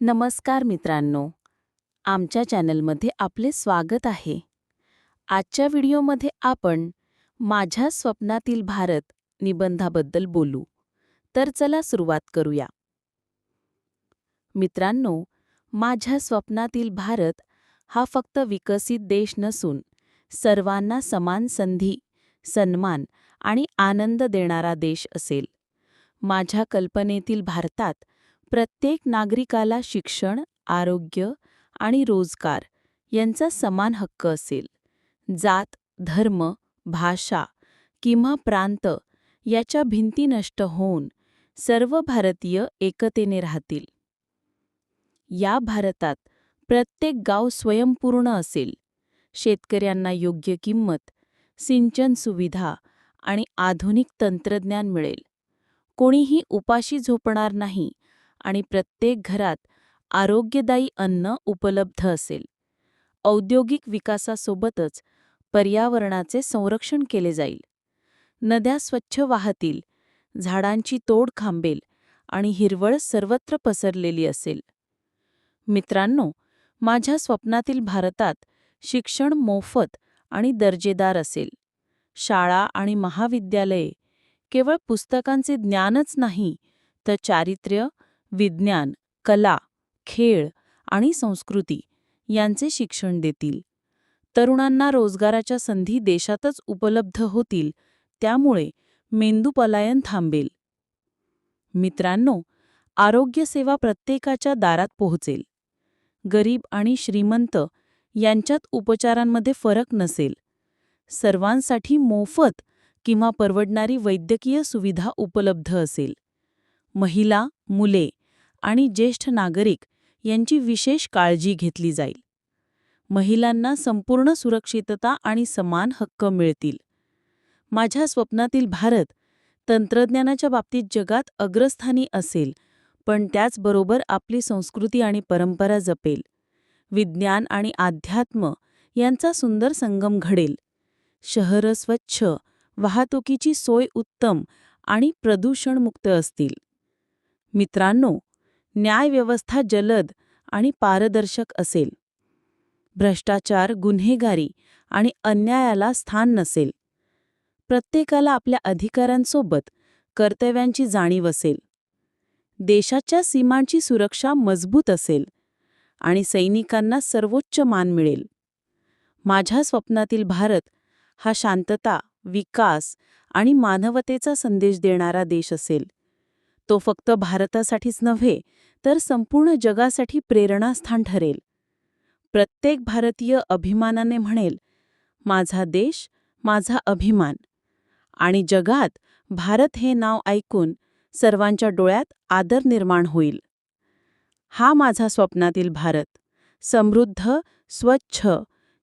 नमस्कार मित्रांनो. आमच्या चॅनलमध्ये आपले स्वागत आहे. आजच्या व्हिडिओमध्ये आपण माझ्या स्वप्नातील भारत निबंधाबद्दल बोलू. तर चला सुरुवात करूया. मित्रांनो माझ्या स्वप्नातील भारत हा फक्त विकसित देश नसून सर्वांना समान संधी सन्मान आणि आनंद देणारा देश असेल. माझ्या कल्पनेतील भारतात प्रत्येक नागरिकाला शिक्षण आरोग्य आणि रोजगार यांचा समान हक्क असेल. जात धर्म भाषा किंवा प्रांत याच्या भिंती नष्ट होऊन सर्व भारतीय एकतेने राहतील. या भारतात प्रत्येक गाव स्वयंपूर्ण असेल. शेतकऱ्यांना योग्य किंमत सिंचन सुविधा आणि आधुनिक तंत्रज्ञान मिळेल. कोणीही उपाशी झोपणार नाही आणि प्रत्येक घरात आरोग्यदायी अन्न उपलब्ध असेल. औद्योगिक विकासासोबतच पर्यावरणाचे संरक्षण केले जाईल. नद्या स्वच्छ वाहतील झाडांची तोड खांबेल आणि हिरवळ सर्वत्र पसरलेली असेल. मित्रांनो माझ्या स्वप्नातील भारतात शिक्षण मोफत आणि दर्जेदार असेल. शाळा आणि महाविद्यालये केवळ पुस्तकांचे ज्ञानच नाही तर चारित्र्य विज्ञान कला खेळ आणि संस्कृती यांचे शिक्षण देतील. तरुणांना रोजगाराच्या संधी देशातच उपलब्ध होतील त्यामुळे मेंदूपलायन थांबेल. मित्रांनो आरोग्यसेवा प्रत्येकाच्या दारात पोहोचेल. गरीब आणि श्रीमंत यांच्यात उपचारांमध्ये फरक नसेल. सर्वांसाठी मोफत किंवा परवडणारी वैद्यकीय सुविधा उपलब्ध असेल. महिला मुले आणि ज्येष्ठ नागरिक यांची विशेष काळजी घेतली जाईल. महिलांना संपूर्ण सुरक्षितता आणि समान हक्क मिळतील. माझ्या स्वप्नातील भारत तंत्रज्ञानाच्या बाबतीत जगात अग्रस्थानी असेल पण त्याचबरोबर आपली संस्कृती आणि परंपरा जपेल. विज्ञान आणि अध्यात्म यांचा सुंदर संगम घडेल. शहरं स्वच्छ वाहतुकीची सोय उत्तम आणि प्रदूषणमुक्त असतील. मित्रांनो न्यायव्यवस्था जलद आणि पारदर्शक असेल. भ्रष्टाचार गुन्हेगारी आणि अन्यायाला स्थान नसेल. प्रत्येकाला आपल्या अधिकारांसोबत कर्तव्यांची जाणीव असेल. देशाच्या सीमांची सुरक्षा मजबूत असेल आणि सैनिकांना सर्वोच्च मान मिळेल. माझ्या स्वप्नातील भारत हा शांतता विकास आणि मानवतेचा संदेश देणारा देश असेल. तो फक्त भारतासाठीच नव्हे तर संपूर्ण जगासाठी प्रेरणास्थान ठरेल. प्रत्येक भारतीय अभिमानाने म्हणेल माझा देश माझा अभिमान. आणि जगात भारत हे नाव ऐकून सर्वांच्या डोळ्यात आदर निर्माण होईल. हा माझा स्वप्नातील भारत. समृद्ध स्वच्छ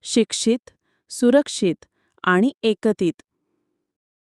शिक्षित सुरक्षित आणि एकतीत.